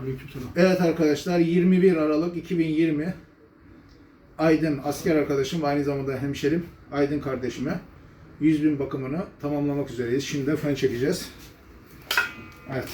Aleykümselam. Evet arkadaşlar 21 Aralık 2020 Aydın asker arkadaşım aynı zamanda hemşerim Aydın kardeşime 100 bin bakımını tamamlamak üzereyiz. Şimdi de fön çekeceğiz. Evet.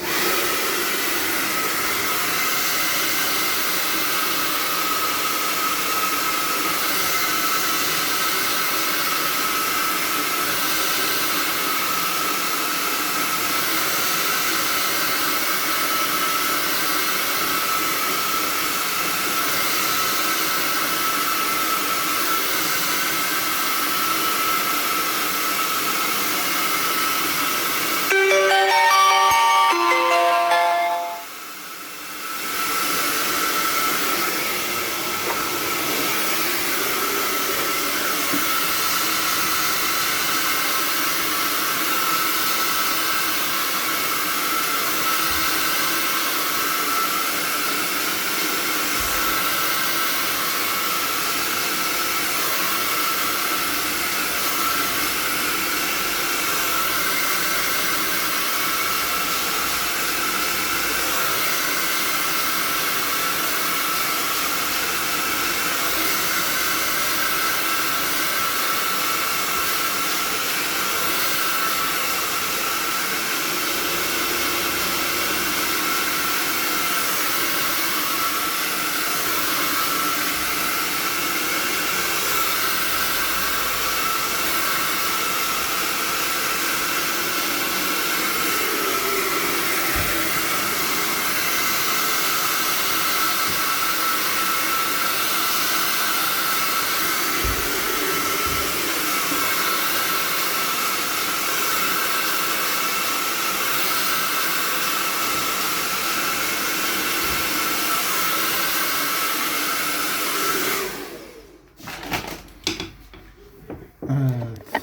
Evet.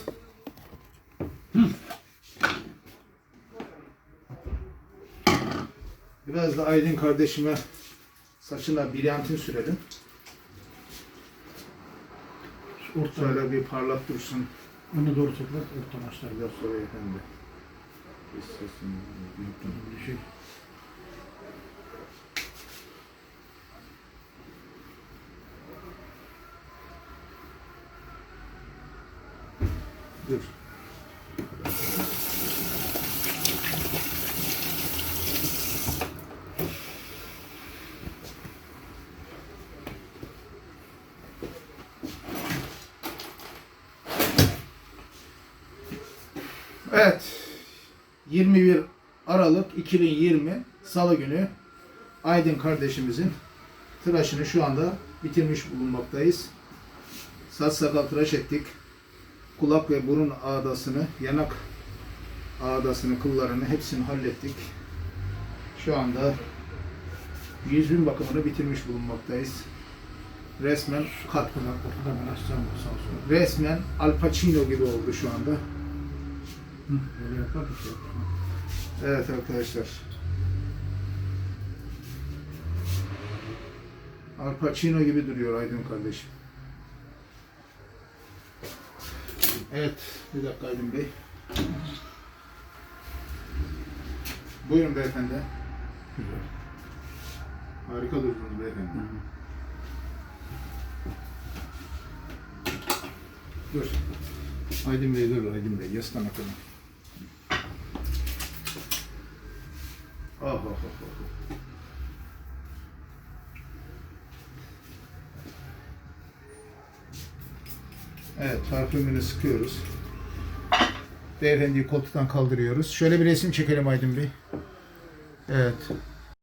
Biraz da Aydın kardeşime saçına brilyantin sürelim. Orta, Şöyle bir parlak dursun. öne doğru çekler, ortadan açlar. Biraz sonra efendi. Bir sesini yuttum. Bir şey. Dur. Evet. 21 Aralık 2020 Salı günü Aydın kardeşimizin tıraşını şu anda bitirmiş bulunmaktayız. Saç sakal tıraş ettik kulak ve burun ağdasını, yanak ağdasını, kıllarını hepsini hallettik. Şu anda 100 bin bakımını bitirmiş bulunmaktayız. Resmen kat, Ortadan, ortadan ben açacağım sağ olsun. resmen Al Pacino gibi oldu şu anda. Hı, yapar şey. Evet arkadaşlar. Al Pacino gibi duruyor Aydın kardeşim. Evet, bir dakika Aydın Bey. Buyurun beyefendi. Güzel. Harika durdunuz beyefendi. Dur. Aydın Bey dur Aydın Bey. Yaslan bakalım. Ah ah ah ah. Evet, parfümünü sıkıyoruz. Beyefendiyi koltuktan kaldırıyoruz. Şöyle bir resim çekelim Aydın Bey. Evet.